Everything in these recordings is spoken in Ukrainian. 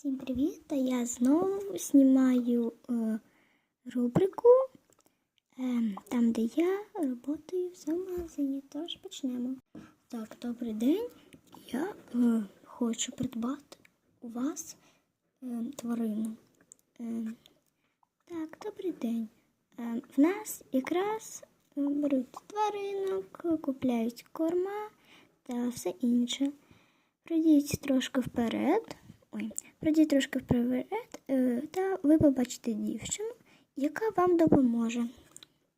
Всім привіт! Та я знову знімаю е, рубрику е, там, де я працюю в магазині. Тож почнемо. Так, добрий день. Я е, хочу придбати у вас е, тварину. Е, так, добрий день. Е, в нас якраз е, беруть тваринок, купляють корма та все інше. Пройдіть трошки вперед. Ой, пройдіть трошки вперед, е, та ви побачите дівчину, яка вам допоможе.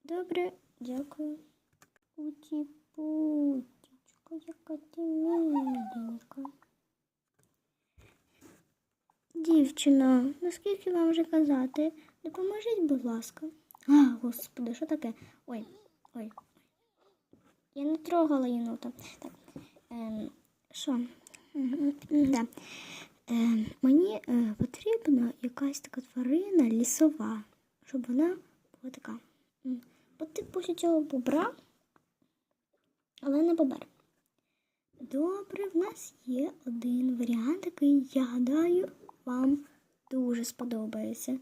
Добре, дякую. Путі путічка, яка ти миленька. Дівчино, наскільки вам вже казати, допоможіть, будь ласка. А, господи, що таке? Ой, ой. Я не трогала єнота. Так. Ем, що? Мгм, м, Да. Е, мені е, потрібна якась така тварина лісова, щоб вона була така. По типу цього бобра, але не бобер. Добре, в нас є один варіант, який, я гадаю, вам дуже сподобається.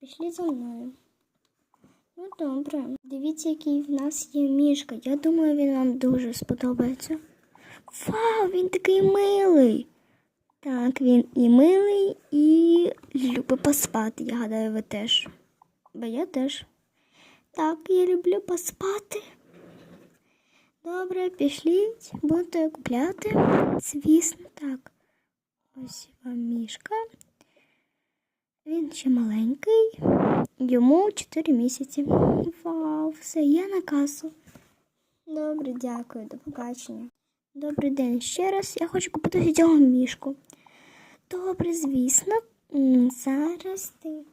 Пішліть за мною. Ну, добре. Дивіться, який в нас є мішка. Я думаю, він вам дуже сподобається. Вау, він такий милий. Так, він і милий, і любить поспати. Я гадаю, ви теж. Бо я теж. Так, я люблю поспати. Добре, пішліть, будете купляти. Звісно, так. Ось вам мішка. Він ще маленький, йому 4 місяці. Вау, все, я на касу. Добре, дякую, до побачення. Добрий день ще раз. Я хочу купити цього мішку. Добре, звісно. Зараз ти.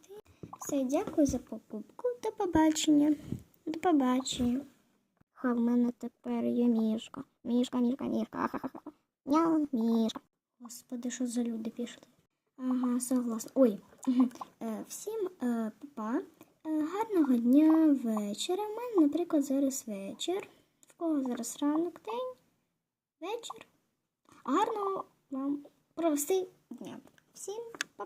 Все, дякую за покупку. До побачення. До побачення. Ха, в мене тепер є мішка. Мішка, мішка, мішка. Мішка. Господи, що за люди пішли? Ага, согласна. Ой. Е, Всім е, папа. Е, Гарного дня вечора. У мене, наприклад, зараз вечір. В кого зараз ранок день? Вечір. Гарного вам провести дня. Всім па